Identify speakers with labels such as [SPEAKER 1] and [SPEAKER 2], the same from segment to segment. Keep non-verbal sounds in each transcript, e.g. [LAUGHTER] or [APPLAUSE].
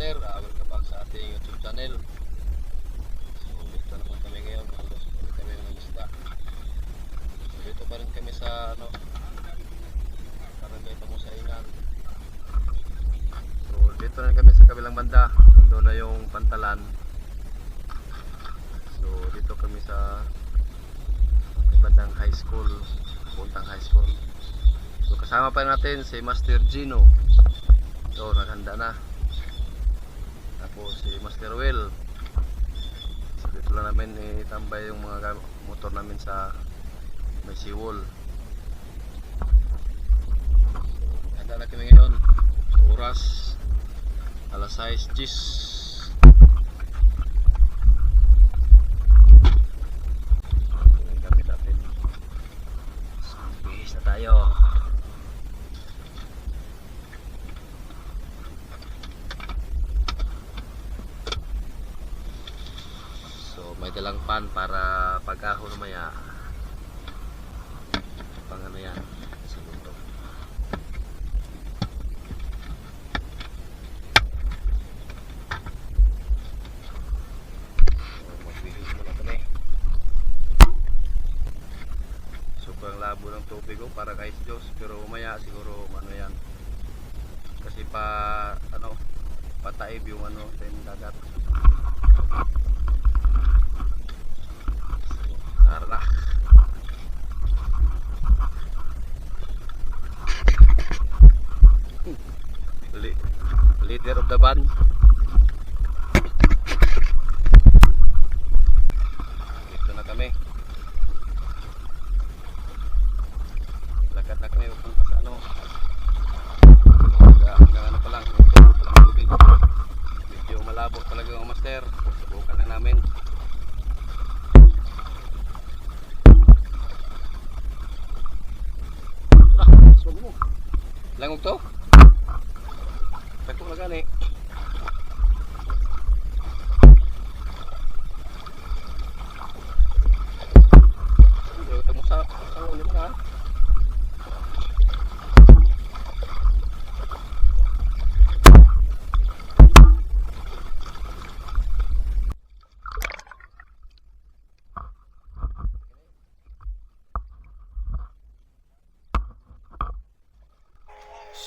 [SPEAKER 1] Master, uh, welcome back sa ating YouTube channel. So,
[SPEAKER 2] dito naman kami
[SPEAKER 1] ngayon Halos
[SPEAKER 2] ulit
[SPEAKER 1] kami ng isda So,
[SPEAKER 2] dito pa
[SPEAKER 1] rin kami sa ano
[SPEAKER 2] Barangay
[SPEAKER 1] Pamusainan
[SPEAKER 2] So,
[SPEAKER 1] dito na kami sa kabilang banda Doon na yung pantalan
[SPEAKER 2] So, dito kami sa bandang high school puntang
[SPEAKER 1] high school.
[SPEAKER 2] So kasama pa natin si Master Gino. So naghanda na tapos si Master
[SPEAKER 1] Will.
[SPEAKER 2] So dito lang namin itambay yung mga motor namin sa may seawall.
[SPEAKER 1] Handa na kami ngayon. Oras
[SPEAKER 2] alas 6 gis. Yung gamit natin. So, bihis na tayo. So pan para pag-ahon maya. Pang ano yan. Sa bundok.
[SPEAKER 1] Sobrang labo ng tubig ko para kay Diyos pero umaya siguro ano yan. Kasi pa ano pataib yung ano yung dagat. Leader of the band. Dito na kami. Lakad na kami papunta sa ano. Hanggang, ano pa lang. Medyo malabo talaga ang master. Subukan na namin. Ah. Langog to? Tako na gani. Hindi, ito mo sa sa ulit na.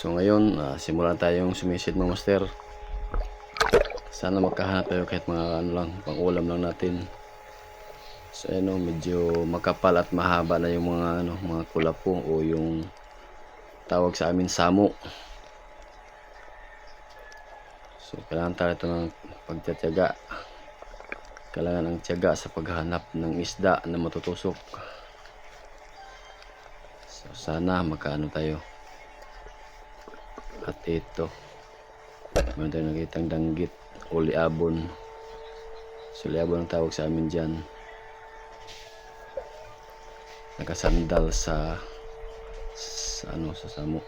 [SPEAKER 2] So ngayon, ah, simulan tayong sumisid mga master. Sana magkahanap tayo kahit mga ano lang, pang ulam lang natin. So ano, medyo makapal at mahaba na yung mga ano, mga kulapo o yung tawag sa amin samo. So kailangan tayo ito ng pagtatiyaga. Kailangan ang tiyaga sa paghanap ng isda na matutusok. So sana magkaano tayo. At ito. Meron tayo nakitang danggit o liabon. So liabon ang tawag sa amin dyan. Nakasandal sa sa ano sa samo.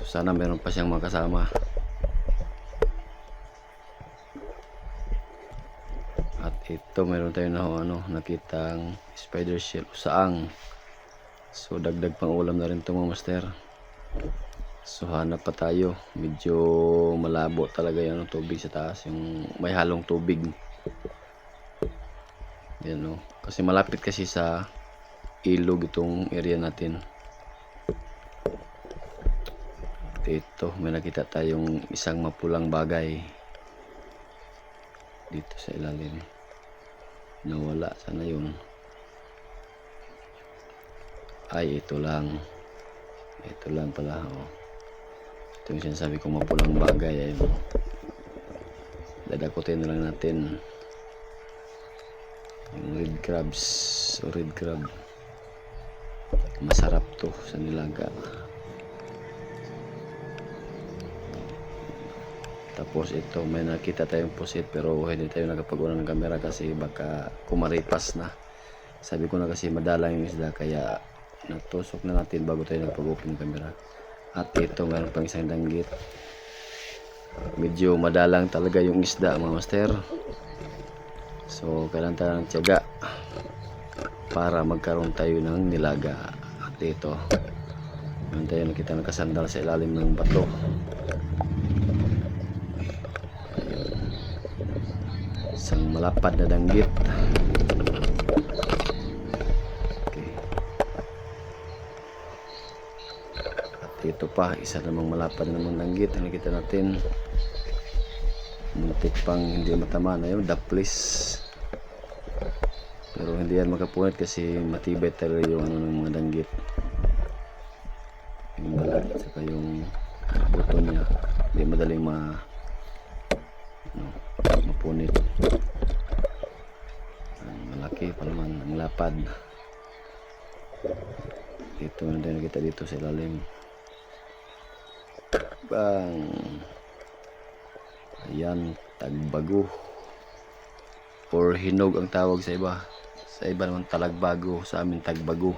[SPEAKER 2] So sana meron pa siyang makasama. At ito meron tayo na ano nakitang spider shell saang. So dagdag pang ulam na rin ito mga master. So hanap pa tayo. Medyo malabo talaga yung ano, tubig sa taas. Yung may halong tubig. Yan o. Kasi malapit kasi sa ilog itong area natin. At ito, may nakita tayong isang mapulang bagay. Dito sa ilalim. Nawala. Sana yun. Ay, ito lang. Ito lang pala. Oh. Ito yung sinasabi kong mapulang bagay. Ayun. Dadakutin na lang natin. Yung red crabs. O red crab. Masarap to sa nilaga. Tapos ito, may nakita tayong pusit pero hindi tayo nakapag ng camera kasi baka kumaripas na. Sabi ko na kasi madalang yung isda kaya natusok na natin bago tayo nagpag-open ng camera. At ito, meron pang isang danggit. Medyo madalang talaga yung isda mga master. So, kailangan tayo ng tiyaga para magkaroon tayo ng nilaga. At ito, meron tayo nakita nakasandal sa ilalim ng bato. Isang malapad na danggit. Ito pa, isa namang malapad na namang langgit. Ang nakita natin. Muntik pang hindi matama na yun. Daplis. Pero hindi yan makapunit kasi matibay talaga yung ano ng mga danggit. Yung balat saka yung buto niya. Hindi madaling ma ano, mapunit. Ang malaki pa naman ang lapad. Dito na tayo nakita dito sa ilalim. Bang! Ayan, tagbago. Or hinog ang tawag sa iba. Sa iba naman talagbago, sa amin tagbago.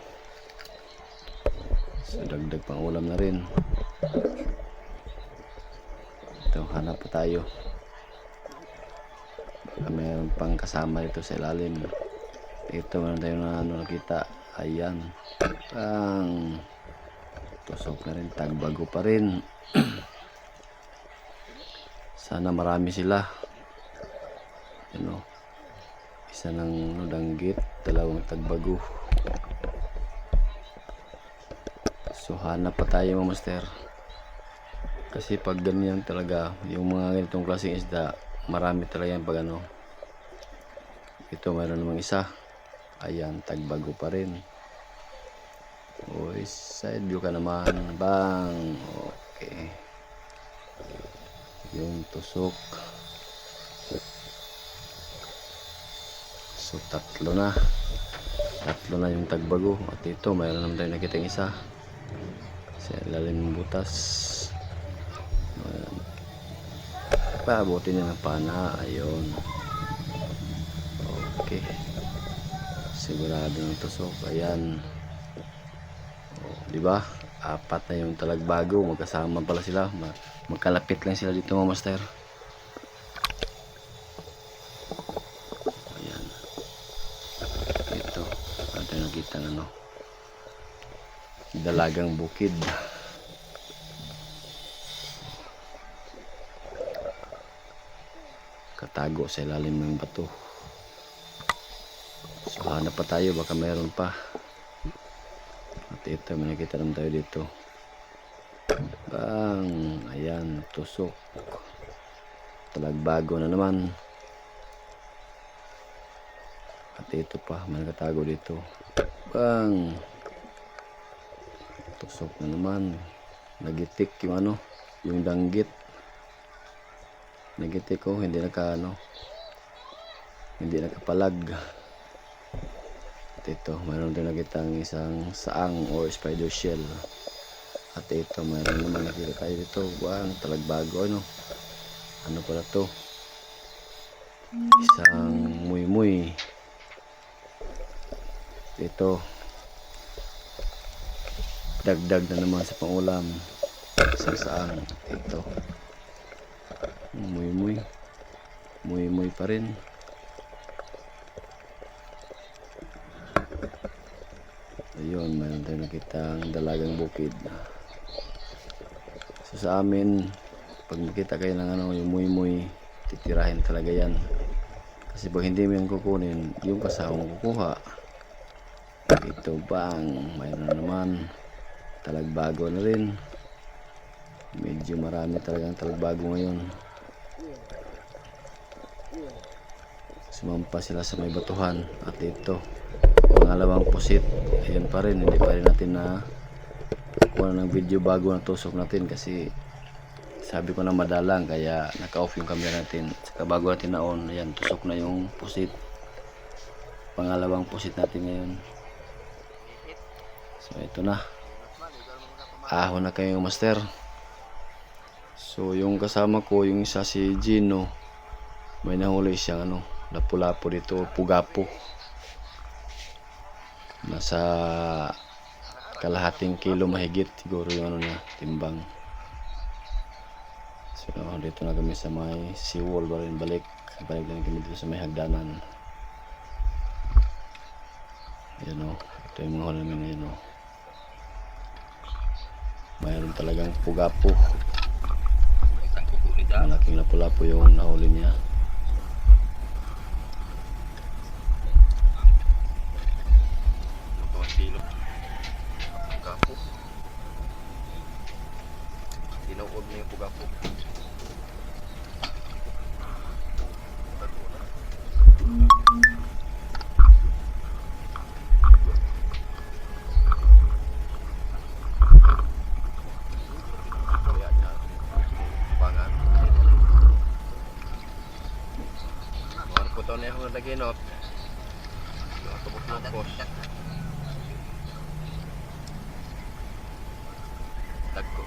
[SPEAKER 2] So dagdag pang ulam na rin. Ito, hanap pa tayo. Baka mayroon pang kasama dito sa ilalim. Ito meron tayo na ano nakita. Ayan. Ang tusok na rin, tagbago pa rin. [CLEARS THROAT] Sana marami sila. Know, isa ng ano, danggit, dalawang tagbago. So hanap pa tayo mga master. Kasi pag ganyan talaga, yung mga ganitong klaseng isda, marami talaga yan pag ano. Ito mayroon namang isa. Ayan, tagbago pa rin. Uy, side view ka naman. Bang! Okay. Yung tusok. So, tatlo na. Tatlo na yung tagbago. At ito, mayroon naman tayo nakita isa. Sa ilalim ng butas. Ayan. Paabutin niya ng pana. Ayun. Okay. Sigurado ng tusok. Ayan. Oh, di ba? Apat na yung talagbago. Magkasama pala sila. Ma- Magkalapit lang sila dito mga master. Ayan. Ito. Tayo nakita ng ano? Dalagang bukid. Katago sa ilalim ng bato. So hanap pa tayo. Baka mayroon pa. Ito, may nakita naman tayo dito. Bang! Ayan, tusok. Talagbago na naman. At ito pa, may nakatago dito. Bang! Tusok na naman. Nagitik yung ano, yung danggit. Nagitik ko, hindi naka ano, hindi nakapalag. Ito, mayroon din nakitang isang saang or spider shell. At ito, mayroon naman nakita tayo dito. Wow, talagbago ano. Ano pala to? Isang muy-muy. Ito. Dagdag na naman sa pangulam. Isang saang. Ito. Muy-muy. Muy-muy pa rin. Ayun, mayroon tayo nakitang dalagang bukid. So sa amin, pag makita kayo ng ano, yung muy-muy, titirahin talaga yan. Kasi pag hindi mo yan kukunin, yung kasama mo kukuha. Ito bang, mayroon na naman. Talagbago na rin. Medyo marami talagang talagbago ngayon. Sumampa sila sa may batuhan. At ito, pangalawang pusit. Ayan pa rin, hindi pa rin natin na kuha ng video bago na tusok natin kasi sabi ko na madalang kaya naka-off yung camera natin. Saka bago natin na on ayan tusok na yung pusit. Pangalawang pusit natin ngayon. So ito na. Ahon na kayo master. So yung kasama ko yung isa si Gino may nahuli siyang ano lapu-lapu dito pugapo nasa kalahating kilo mahigit siguro yung ano na timbang. So dito na kami sa may seawall ba rin balik balik lang kami dito sa may hagdanan. Yan o ito yung mga huli namin ngayon o. Mayroon talagang pugapo malaking lapu-lapu yung nahuli niya
[SPEAKER 1] водные пугаков. Fotonya aku lagi not. Aku